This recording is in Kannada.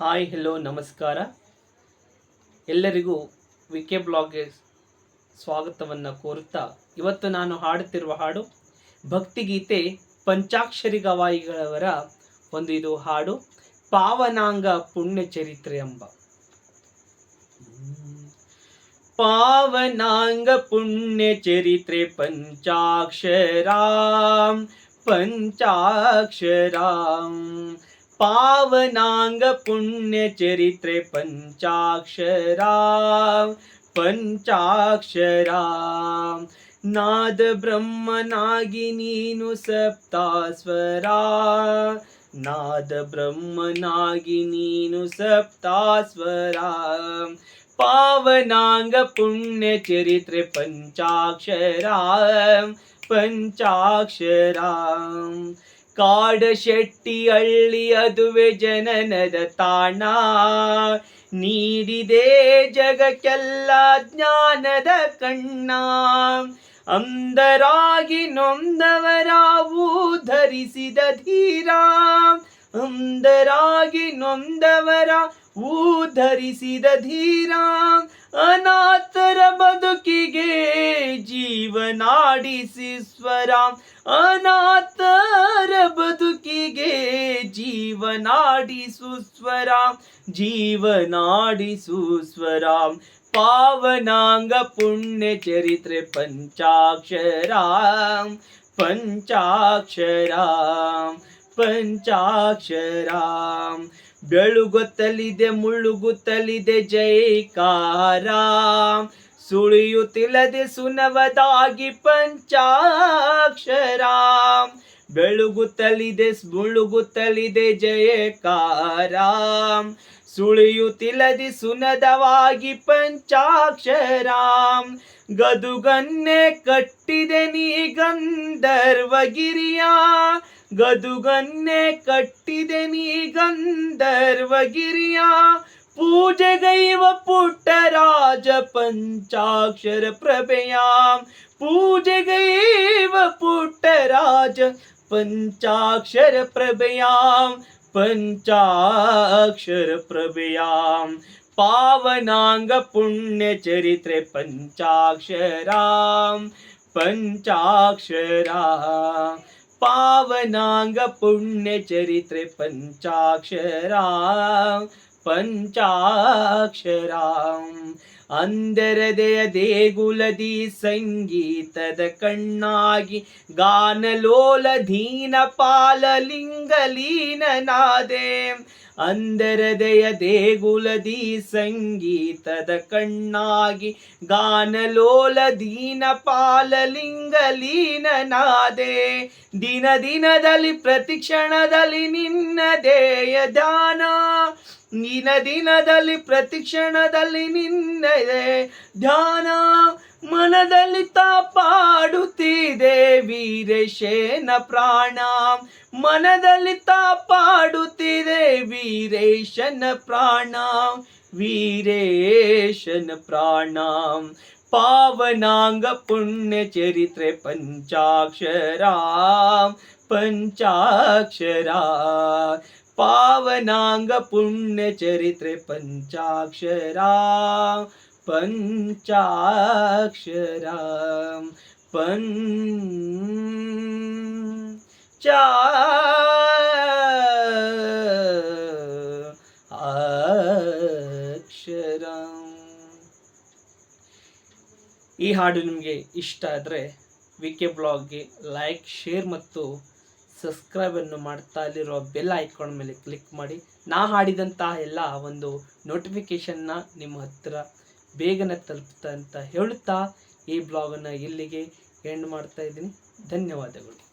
ಹಾಯ್ ಹೆಲೋ ನಮಸ್ಕಾರ. ಎಲ್ಲರಿಗೂ ವಿ ಕೆ ಬ್ಲಾಗ್ಗೆ ಸ್ವಾಗತವನ್ನು ಕೋರುತ್ತಾ ಇವತ್ತು ನಾನು ಹಾಡುತ್ತಿರುವ ಹಾಡು ಭಕ್ತಿಗೀತೆ ಪಂಚಾಕ್ಷರಿ ಗವಾಯಿಗಳವರ ಒಂದು ಇದು ಹಾಡು ಪಾವನಾಂಗ ಪುಣ್ಯ ಚರಿತ್ರೆ ಎಂಬ. ಪಾವನಾಂಗ ಪುಣ್ಯ ಚರಿತ್ರೆ ಪಂಚಾಕ್ಷರಾಂ ಪಂಚಾಕ್ಷರಾಂ. पावनाङ्गपुण्यचरित्रे पञ्चाक्षरा पञ्चाक्षरा नादब्रह्मनागिनीनु सप्तास्वरा। नादब्रह्मनागिनीनु सप्तास्वरा। पावनाङ्गपुण्यचरित्रे पञ्चाक्षरा पञ्चाक्षरा ಕಾಡ ಶೆಟ್ಟಿ ಹಳ್ಳಿ ಅದುವೆ ಜನನದ ತಾಣ. ನೀಡಿದೆ ಜಗಕ್ಕೆಲ್ಲ ಜ್ಞಾನದ ಕಣ್ಣ. ಅಂದರಾಗಿ ನೊಂದವರಾವು ಧರಿಸಿದ ಧೀರ. ಅಂದರಾಗಿ ನೊಂದವರ ಧರಿಸಿದ ಧೀರ. ಅನಾಥರ ಬದುಕಿಗೆ ಜೀವನಾಡಿಸಿ ಸ್ವರ ಅನಾಥರ ಬದುಕಿಗೆ ಜೀವನಾಡಿಸು ಸ್ವರ ಜೀವನಾಡಿಸು ಸ್ವರ ಪಾವನಾಂಗ ಪುಣ್ಯ ಚರಿತ್ರೆ ಪಂಚಾಕ್ಷರ. ಪಂಚಾಕ್ಷರ. ಪಂಚಾಕ್ಷರ. ಬೆಳುಗುತ್ತಲಿದೆ ಮುಳುಗುತ್ತಲಿದೆ ಜೈಕಾರ ಸುಳಿಯುತ್ತಿಲ್ಲದೆ ಸುನವದಾಗಿ ಪಂಚಾಕ್ಷರ. ಬೆಳುಗುತ್ತಲಿದೆ ಮುಳುಗುತ್ತಲಿದೆ ಜಯಕಾರ. ಸುಳಿಯುತ್ತಿಲ್ಲದೆ ಸುನದವಾಗಿ ಪಂಚಾಕ್ಷರ. ಗದುಗನ್ನೆ ಕಟ್ಟಿದೆ ನೀ ಗಂಧರ್ವಗಿರಿಯ. ಗದುಗನ್ನೆ ಕಟ್ಟಿದೆ ನೀ ಗಂಧರ್ವಗಿರಿಯ ಪೂಜೆಗೈವ ಪುಟ್ಟರಾಜ ಪಂಚಾಕ್ಷರ ಪ್ರಭೆಯಾಂ ಪೂಜೆಗೈವ ಪುಟ್ಟರಾಜ ಪಂಚಾಕ್ಷರ ಪ್ರಭೆಯಾಂ ಪಂಚಾಕ್ಷರ ಪ್ರಭೆಯಾಂ ಪಾವನಾಂಗ ಪುಣ್ಯ ಚರಿತ್ರೆ ಪಂಚಾಕ್ಷರಾಂ ಪಂಚಾಕ್ಷರ ಪಾವನಾಂಗ ಪುಣ್ಯ ಚರಿತ್ರೆ ಪಂಚಾಕ್ಷರಾ. ಅಂದರದೆಯ ದೇಗುಲದಿ ಸಂಗೀತದ ಕಣ್ಣಾಗಿ ಗಾನಲೋಲ ದೀನ ಪಾಲಲಿಂಗಲೀನನಾದೆ ಅಂದರದೆಯ ದೇಗುಲದಿ ಸಂಗೀತದ ಕಣ್ಣಾಗಿ ಗಾನಲೋಲ ದೀನ ಪಾಲಲಿಂಗಲೀನನಾದೆ ದಿನ ದಿನದಲ್ಲಿ ಪ್ರತಿಕ್ಷಣದಲ್ಲಿ ನಿನ್ನ ದೇಯ ಧ್ಯಾನ. ದಿನ ದಿನದಲ್ಲಿ ಪ್ರತಿಕ್ಷಣದಲ್ಲಿ ನಿನ್ನದೆ ಧ್ಯಾನ. ಮನದಲ್ಲಿ ತಾಪಾಡುತ್ತಿದೆ ವೀರೇಶನ ಪ್ರಾಣ. ಮನದಲ್ಲಿ ತಾಪಾಡುತ್ತಿದೆ ವೀರೇಶನ ಪ್ರಾಣ. ವೀರೇಶನ ಪ್ರಾಣ. ಪಾವನಾಂಗ ಪುಣ್ಯ ಚರಿತ್ರೆ ಪಂಚಾಕ್ಷರ. ಪಂಚಾಕ್ಷರ. ಪಾವನಾಂಗ ಪುಣ್ಯ ಚರಿತ್ರೆ ಪಂಚಾಕ್ಷರ. ಪಂಚಾಕ್ಷರ. ಚಾ ಅಕ್ಷರ ಈ ಹಾಡು ನಿಮಗೆ ಇಷ್ಟ ಆದರೆ ವಿಕೆ ಬ್ಲಾಗ್ಗೆ ಲೈಕ್, ಶೇರ್ ಮತ್ತು ಸಬ್ಸ್ಕ್ರೈಬನ್ನು ಮಾಡ್ತಾ ಅಲ್ಲಿರೋ ಬೆಲ್ ಐಕಾನ್ ಮೇಲೆ ಕ್ಲಿಕ್ ಮಾಡಿ. ನಾ ಹಾಡಿದಂತಹ ಎಲ್ಲ ಒಂದು ನೋಟಿಫಿಕೇಷನ್ನ ನಿಮ್ಮ ಹತ್ತಿರ ಬೇಗನೆ ತಲುಪ್ತಾ ಅಂತ ಹೇಳುತ್ತಾ ಈ ಬ್ಲಾಗನ್ನು ಇಲ್ಲಿಗೆ ಎಂಡ್ ಮಾಡ್ತಾ ಇದ್ದೀನಿ. ಧನ್ಯವಾದಗಳು.